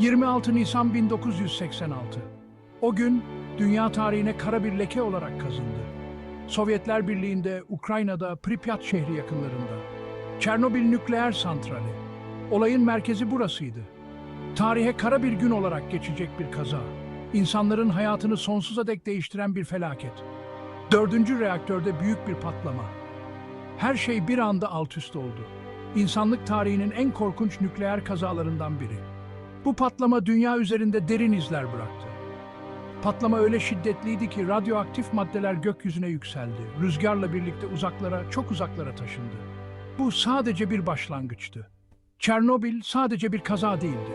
26 Nisan 1986. O gün dünya tarihine kara bir leke olarak kazındı. Sovyetler Birliği'nde, Ukrayna'da, Pripyat şehri yakınlarında. Çernobil nükleer santrali. Olayın merkezi burasıydı. Tarihe kara bir gün olarak geçecek bir kaza. İnsanların hayatını sonsuza dek değiştiren bir felaket. Dördüncü reaktörde büyük bir patlama. Her şey bir anda alt üst oldu. İnsanlık tarihinin en korkunç nükleer kazalarından biri. Bu patlama dünya üzerinde derin izler bıraktı. Patlama öyle şiddetliydi ki radyoaktif maddeler gökyüzüne yükseldi. Rüzgarla birlikte uzaklara, çok uzaklara taşındı. Bu sadece bir başlangıçtı. Çernobil sadece bir kaza değildi.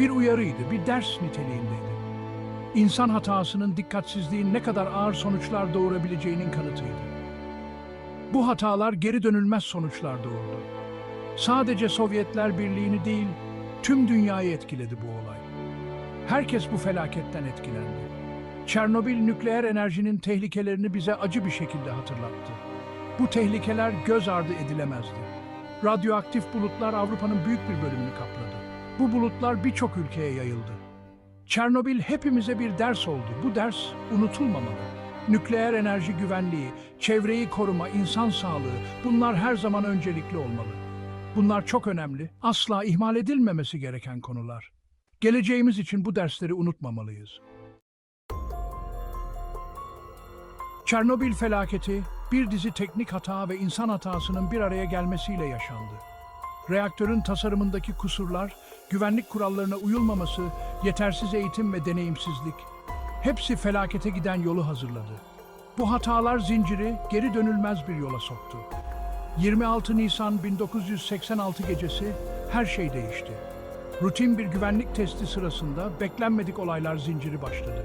Bir uyarıydı, bir ders niteliğindeydi. İnsan hatasının dikkatsizliğin ne kadar ağır sonuçlar doğurabileceğinin kanıtıydı. Bu hatalar geri dönülmez sonuçlar doğurdu. Sadece Sovyetler Birliği'ni değil, tüm dünyayı etkiledi bu olay. Herkes bu felaketten etkilendi. Çernobil nükleer enerjinin tehlikelerini bize acı bir şekilde hatırlattı. Bu tehlikeler göz ardı edilemezdi. Radyoaktif bulutlar Avrupa'nın büyük bir bölümünü kapladı. Bu bulutlar birçok ülkeye yayıldı. Çernobil hepimize bir ders oldu. Bu ders unutulmamalı. Nükleer enerji güvenliği, çevreyi koruma, insan sağlığı bunlar her zaman öncelikli olmalı. Bunlar çok önemli, asla ihmal edilmemesi gereken konular. Geleceğimiz için bu dersleri unutmamalıyız. Çernobil felaketi bir dizi teknik hata ve insan hatasının bir araya gelmesiyle yaşandı. Reaktörün tasarımındaki kusurlar, güvenlik kurallarına uyulmaması, yetersiz eğitim ve deneyimsizlik hepsi felakete giden yolu hazırladı. Bu hatalar zinciri geri dönülmez bir yola soktu. 26 Nisan 1986 gecesi her şey değişti. Rutin bir güvenlik testi sırasında beklenmedik olaylar zinciri başladı.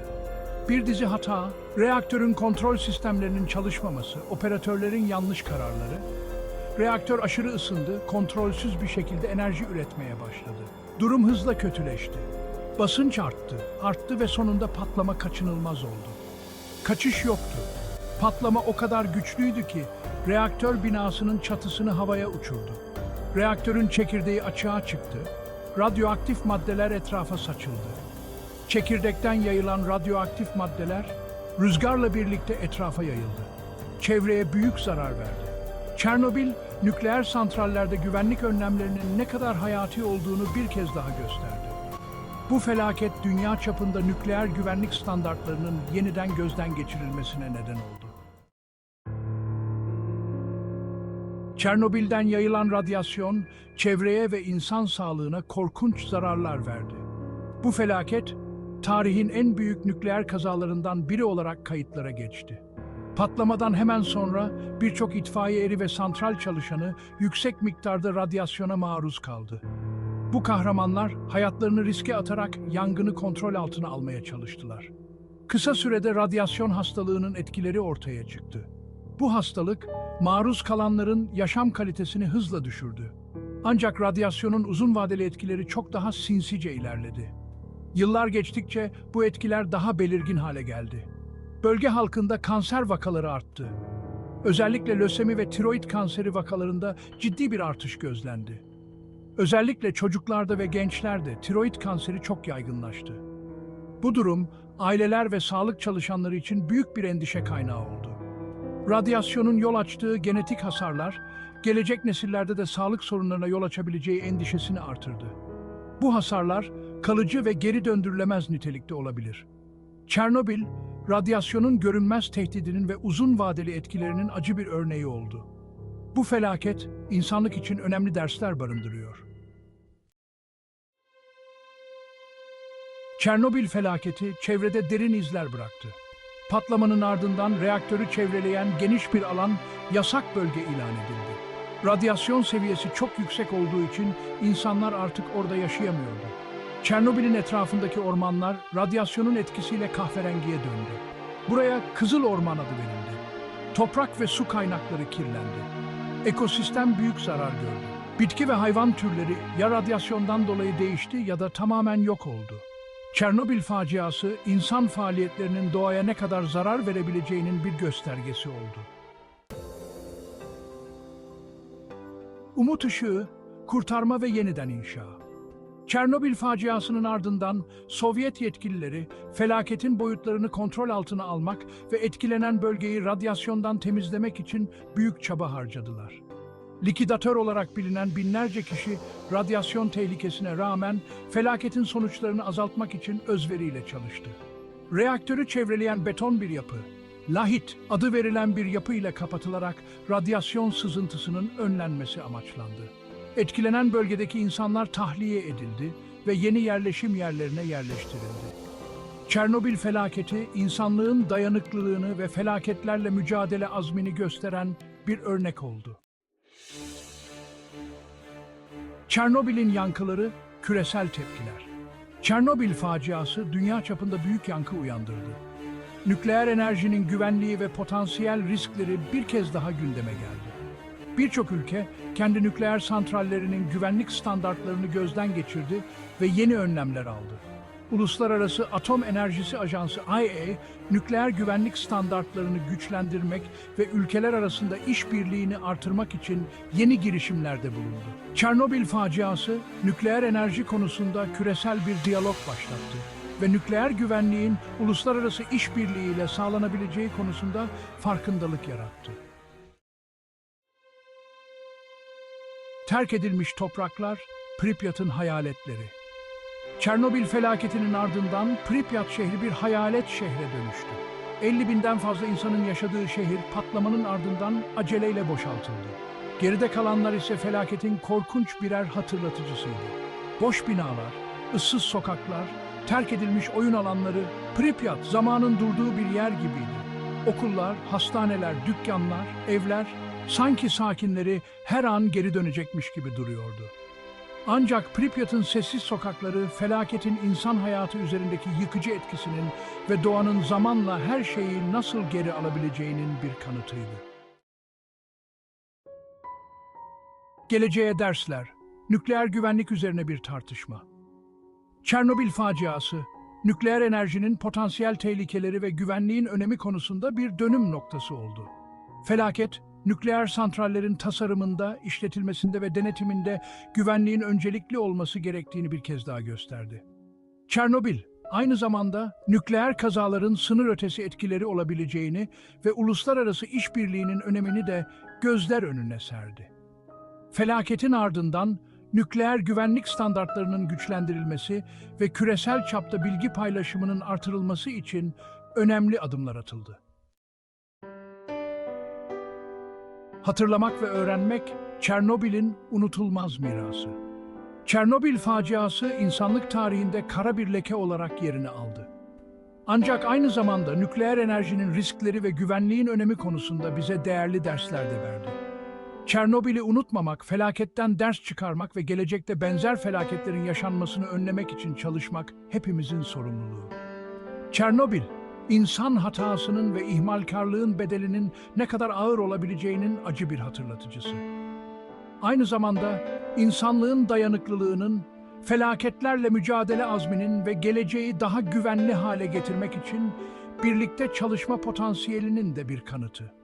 Bir dizi hata, reaktörün kontrol sistemlerinin çalışmaması, operatörlerin yanlış kararları, reaktör aşırı ısındı, kontrolsüz bir şekilde enerji üretmeye başladı. Durum hızla kötüleşti. Basınç arttı, arttı ve sonunda patlama kaçınılmaz oldu. Kaçış yoktu. Patlama o kadar güçlüydü ki reaktör binasının çatısını havaya uçurdu. Reaktörün çekirdeği açığa çıktı. Radyoaktif maddeler etrafa saçıldı. Çekirdekten yayılan radyoaktif maddeler rüzgarla birlikte etrafa yayıldı. Çevreye büyük zarar verdi. Çernobil, nükleer santrallerde güvenlik önlemlerinin ne kadar hayati olduğunu bir kez daha gösterdi. Bu felaket dünya çapında nükleer güvenlik standartlarının yeniden gözden geçirilmesine neden oldu. Çernobil'den yayılan radyasyon çevreye ve insan sağlığına korkunç zararlar verdi. Bu felaket tarihin en büyük nükleer kazalarından biri olarak kayıtlara geçti. Patlamadan hemen sonra birçok itfaiye eri ve santral çalışanı yüksek miktarda radyasyona maruz kaldı. Bu kahramanlar hayatlarını riske atarak yangını kontrol altına almaya çalıştılar. Kısa sürede radyasyon hastalığının etkileri ortaya çıktı. Bu hastalık maruz kalanların yaşam kalitesini hızla düşürdü. Ancak radyasyonun uzun vadeli etkileri çok daha sinsice ilerledi. Yıllar geçtikçe bu etkiler daha belirgin hale geldi. Bölge halkında kanser vakaları arttı. Özellikle lösemi ve tiroid kanseri vakalarında ciddi bir artış gözlendi. Özellikle çocuklarda ve gençlerde tiroid kanseri çok yaygınlaştı. Bu durum aileler ve sağlık çalışanları için büyük bir endişe kaynağı oldu. Radyasyonun yol açtığı genetik hasarlar, gelecek nesillerde de sağlık sorunlarına yol açabileceği endişesini artırdı. Bu hasarlar kalıcı ve geri döndürülemez nitelikte olabilir. Çernobil, radyasyonun görünmez tehdidinin ve uzun vadeli etkilerinin acı bir örneği oldu. Bu felaket insanlık için önemli dersler barındırıyor. Çernobil felaketi çevrede derin izler bıraktı. Patlamanın ardından reaktörü çevreleyen geniş bir alan yasak bölge ilan edildi. Radyasyon seviyesi çok yüksek olduğu için insanlar artık orada yaşayamıyordu. Çernobil'in etrafındaki ormanlar radyasyonun etkisiyle kahverengiye döndü. Buraya Kızıl Orman adı verildi. Toprak ve su kaynakları kirlendi. Ekosistem büyük zarar gördü. Bitki ve hayvan türleri ya radyasyondan dolayı değişti ya da tamamen yok oldu. Çernobil faciası insan faaliyetlerinin doğaya ne kadar zarar verebileceğinin bir göstergesi oldu. Umut ışığı, kurtarma ve yeniden inşa. Çernobil faciasının ardından Sovyet yetkilileri felaketin boyutlarını kontrol altına almak ve etkilenen bölgeyi radyasyondan temizlemek için büyük çaba harcadılar. Likidatör olarak bilinen binlerce kişi radyasyon tehlikesine rağmen felaketin sonuçlarını azaltmak için özveriyle çalıştı. Reaktörü çevreleyen beton bir yapı, lahit adı verilen bir yapı ile kapatılarak radyasyon sızıntısının önlenmesi amaçlandı. Etkilenen bölgedeki insanlar tahliye edildi ve yeni yerleşim yerlerine yerleştirildi. Çernobil felaketi insanlığın dayanıklılığını ve felaketlerle mücadele azmini gösteren bir örnek oldu. Çernobil'in yankıları küresel tepkiler. Çernobil faciası dünya çapında büyük yankı uyandırdı. Nükleer enerjinin güvenliği ve potansiyel riskleri bir kez daha gündeme geldi. Birçok ülke kendi nükleer santrallerinin güvenlik standartlarını gözden geçirdi ve yeni önlemler aldı. Uluslararası Atom Enerjisi Ajansı IAEA, nükleer güvenlik standartlarını güçlendirmek ve ülkeler arasında işbirliğini artırmak için yeni girişimlerde bulundu. Çernobil faciası, nükleer enerji konusunda küresel bir diyalog başlattı ve nükleer güvenliğin uluslararası işbirliğiyle sağlanabileceği konusunda farkındalık yarattı. Terk edilmiş topraklar, Pripyat'ın hayaletleri. Çernobil felaketinin ardından Pripyat şehri bir hayalet şehre dönüştü. 50 binden fazla insanın yaşadığı şehir patlamanın ardından aceleyle boşaltıldı. Geride kalanlar ise felaketin korkunç birer hatırlatıcısıydı. Boş binalar, ıssız sokaklar, terk edilmiş oyun alanları, Pripyat zamanın durduğu bir yer gibiydi. Okullar, hastaneler, dükkanlar, evler sanki sakinleri her an geri dönecekmiş gibi duruyordu. Ancak Pripyat'ın sessiz sokakları felaketin insan hayatı üzerindeki yıkıcı etkisinin ve doğanın zamanla her şeyi nasıl geri alabileceğinin bir kanıtıydı. Geleceğe dersler, nükleer güvenlik üzerine bir tartışma. Çernobil faciası, nükleer enerjinin potansiyel tehlikeleri ve güvenliğin önemi konusunda bir dönüm noktası oldu. Felaket, nükleer santrallerin tasarımında, işletilmesinde ve denetiminde güvenliğin öncelikli olması gerektiğini bir kez daha gösterdi. Çernobil, aynı zamanda nükleer kazaların sınır ötesi etkileri olabileceğini ve uluslararası işbirliğinin önemini de gözler önüne serdi. Felaketin ardından nükleer güvenlik standartlarının güçlendirilmesi ve küresel çapta bilgi paylaşımının artırılması için önemli adımlar atıldı. Hatırlamak ve öğrenmek Çernobil'in unutulmaz mirası. Çernobil faciası insanlık tarihinde kara bir leke olarak yerini aldı. Ancak aynı zamanda nükleer enerjinin riskleri ve güvenliğin önemi konusunda bize değerli dersler de verdi. Çernobil'i unutmamak, felaketten ders çıkarmak ve gelecekte benzer felaketlerin yaşanmasını önlemek için çalışmak hepimizin sorumluluğu. Çernobil, insan hatasının ve ihmalkarlığın bedelinin ne kadar ağır olabileceğinin acı bir hatırlatıcısı. Aynı zamanda insanlığın dayanıklılığının, felaketlerle mücadele azminin ve geleceği daha güvenli hale getirmek için birlikte çalışma potansiyelinin de bir kanıtı.